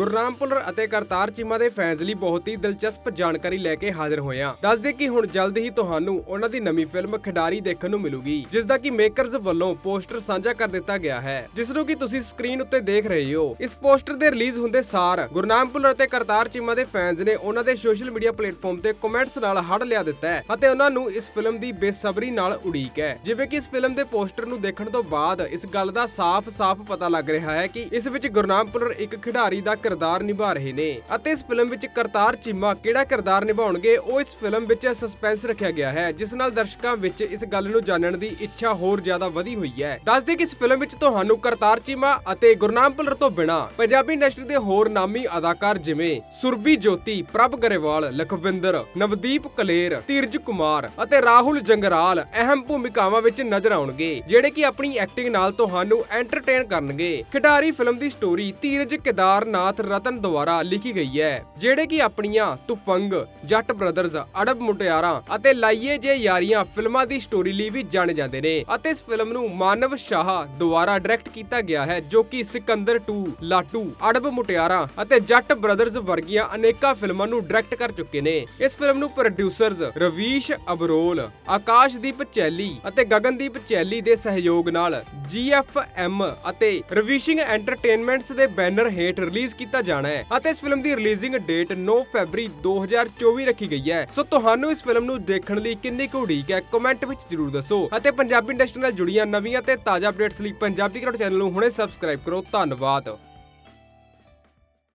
ਗੁਰਨਾਮ ਭੁੱਲਰ ਅਤੇ ਕਰਤਾਰ ਚੀਮਾ ਦੇ ਫੈਨਸ ਲਈ ਬਹੁਤ ਹੀ ਦਿਲਚਸਪ ਜਾਣਕਾਰੀ ਲੈ ਕੇ ਹਾਜ਼ਰ ਹੋਇਆ ਦੱਸਦੇ ਕਿ ਹੁਣ ਜਲਦ ਹੀ ਤੁਹਾਨੂੰ ਉਹਨਾਂ ਦੀ ਨਵੀਂ ਫਿਲਮ ਖਿਡਾਰੀ ਦੇਖਣ ਨੂੰ ਮਿਲੂਗੀ ਜਿਸ ਦਾ ਕਿ ਮੇਕਰਜ਼ ਵੱਲੋਂ ਪੋਸਟਰ ਸਾਂਝਾ ਕਰ ਦਿੱਤਾ ਗਿਆ ਹੈ, ਜਿਸ ਨੂੰ ਕਿ ਤੁਸੀਂ ਸਕਰੀਨ ਉੱਤੇ ਦੇਖ ਰਹੇ ਹੋ। ਇਸ ਪੋਸਟਰ ਦੇ ਰਿਲੀਜ਼ ਹੁੰਦੇ ਸਾਰ ਗੁਰਨਾਮ ਭੁੱਲਰ ਅਤੇ ਕਰਤਾਰ ਚੀਮਾ ਦੇ ਫੈਨਸ ਨੇ ਉਹਨਾਂ ਦੇ ਸੋਸ਼ਲ ਮੀਡੀਆ ਪਲੇਟਫਾਰਮ ਤੇ ਕਮੈਂਟਸ ਨਾਲ ਹੜ ਲਿਆ ਦਿੱਤਾ ਹੈ ਅਤੇ ਉਹਨਾਂ ਨੂੰ ਇਸ ਫਿਲਮ ਦੀ ਬੇਸਬਰੀ ਨਾਲ ਉਡੀਕ ਹੈ, ਜਿਵੇਂ ਕਿ ਇਸ ਫਿਲਮ ਦੇ ਪੋਸਟਰ ਨੂੰ ਦੇਖਣ ਤੋਂ ਬਾਅਦ ਇਸ ਗੱਲ ਦਾ ਸਾਫ਼-ਸਾਫ਼ ਪਤਾ ਲੱਗ ਰਿਹਾ ਹੈ ਕਿ ਇਸ ਵਿੱਚ ਗੁਰਨਾਮ ਭੁੱਲਰ ਇੱਕ ਖਿਡਾਰੀ ਦਾ ਕਿਰਦਾਰ ਨਿਭਾ ਰਹੇ ਨੇ ਅਤੇ ਇਸ ਫਿਲਮ ਵਿੱਚ ਕਰਤਾਰ ਚੀਮਾ ਕਿਹੜਾ ਕਿਰਦਾਰ ਨਿਭਾਉਣਗੇ, ਉਹ ਇਸ ਫਿਲਮ ਵਿੱਚ ਸਸਪੈਂਸ ਰੱਖਿਆ ਗਿਆ ਹੈ, ਜਿਸ ਨਾਲ ਦਰਸ਼ਕਾਂ ਵਿੱਚ ਇਸ ਗੱਲ ਨੂੰ ਜਾਣਨ ਦੀ ਇੱਛਾ ਹੋਰ ਜ਼ਿਆਦਾ ਵਧੀ ਹੋਈ ਹੈ। ਦੱਸਦੇ ਕਿ ਇਸ ਫਿਲਮ ਵਿੱਚ ਤੁਹਾਨੂੰ ਕਰਤਾਰ ਚੀਮਾ ਅਤੇ ਗੁਰਨਾਮ ਭੁੱਲਰ ਤੋਂ ਬਿਨਾ ਪੰਜਾਬੀ ਇੰਡਸਟਰੀ ਦੇ ਹੋਰ ਨਾਮੀ ਅਦਾਕਾਰ ਜਿਵੇਂ ਸੁਰਬੀ ਜੋਤੀ, ਪ੍ਰਭ ਗਰੇਵਾਲ, ਲਖਵਿੰਦਰ, ਨਵਦੀਪ ਕਲੇਰ, ਧੀਰਜ ਕੁਮਾਰ ਅਤੇ ਰਾਹੁਲ ਜੰਗਰਾਲ ਅਹਿਮ ਭੂਮਿਕਾਵਾਂ ਵਿੱਚ ਨਜ਼ਰ ਆਉਣਗੇ, ਜਿਹੜੇ ਕਿ ਆਪਣੀ ਐਕਟਿੰਗ ਨਾਲ ਤੁਹਾਨੂੰ ਐਂਟਰਟੇਨ ਕਰਨਗੇ। ਖਿਡਾਰੀ ਫਿਲਮ ਦੀ ਸਟੋਰੀ ਧੀਰਜ ਕੇਦਾਰਨਾਥ ਰਤਨ ਦੁਆਰਾ ਲਿਖੀ ਗਈ ਹੈ, ਜਿਹੜੇ ਕਿ ਆਪਣੀਆਂ ਤੁਫੰਗ, ਜੱਟ ਬ੍ਰਦਰਜ਼ ਅੜਬ ਮੁਟਿਆਰਾਂ ਅਤੇ ਲਾਈਏ ਜੇ ਯਾਰੀਆਂ ਫਿਲਮਾਂ ਦੀ ਸਟੋਰੀ ਲਈ ਵੀ ਜਾਣੇ ਜਾਂਦੇ ਨੇ ਅਤੇ ਇਸ ਫਿਲਮ ਨੂੰ ਮਾਨਵ ਸ਼ਾਹ ਦੁਆਰਾ ਡਾਇਰੈਕਟ ਕੀਤਾ ਗਿਆ ਹੈ, ਜੋ ਕਿ ਸਿਕੰਦਰ 2 ਲਾਟੂ, ਅੜਬ ਮੁਟਿਆਰਾਂ ਅਤੇ ਜੱਟ ਬ੍ਰਦਰਜ਼ ਵਰਗੀਆਂ ਅਨੇਕਾਂ ਫਿਲਮਾਂ ਨੂੰ ਡਾਇਰੈਕਟ ਕਰ ਚੁੱਕੇ ਨੇ। ਇਸ ਫਿਲਮ ਨੂੰ ਪ੍ਰੋਡਿਊਸਰਜ਼ ਰਵੀਸ਼ ਅਬਰੋਲ, ਆਕਾਸ਼ਦੀਪ ਚੈਲੀ ਅਤੇ ਗਗਨਦੀਪ ਚੈਲੀ ਦੇ ਸਹਿਯੋਗ ਨਾਲ GFM ਅਤੇ ਰਵੀਸਿੰਗ ਐਂਟਰਟੇਨਮੈਂਟਸ ਦੇ ਬੈਨਰ ਹੇਠ ਰਿਲੀਜ਼ ਕੀਤਾ ਜਾਣਾ ਹੈ ਅਤੇ ਇਸ ਫਿਲਮ ਦੀ ਰਿਲੀਜ਼ਿੰਗ ਡੇਟ 9 ਫਰਵਰੀ 2024 ਰੱਖੀ ਗਈ ਹੈ। ਸੋ ਤੁਹਾਨੂੰ ਇਸ ਫਿਲਮ ਨੂੰ ਦੇਖਣ ਲਈ ਕਿੰਨੀ ਕੁ ਉਡੀਕ ਹੈ ਕਮੈਂਟ ਵਿੱਚ ਜਰੂਰ ਦੱਸੋ। ਅਤੇ ਪੰਜਾਬੀ ਇੰਡਸਟਰੀ ਨਾਲ ਜੁੜੀਆਂ ਨਵੀਆਂ ਤੇ ਤਾਜ਼ਾ ਅਪਡੇਟਸ ਲਈ ਪੰਜਾਬੀ ਕਰੋੜ ਚੈਨਲ ਨੂੰ ਹੁਣੇ ਸਬਸਕ੍ਰਾਈਬ ਕਰੋ। ਧੰਨਵਾਦ।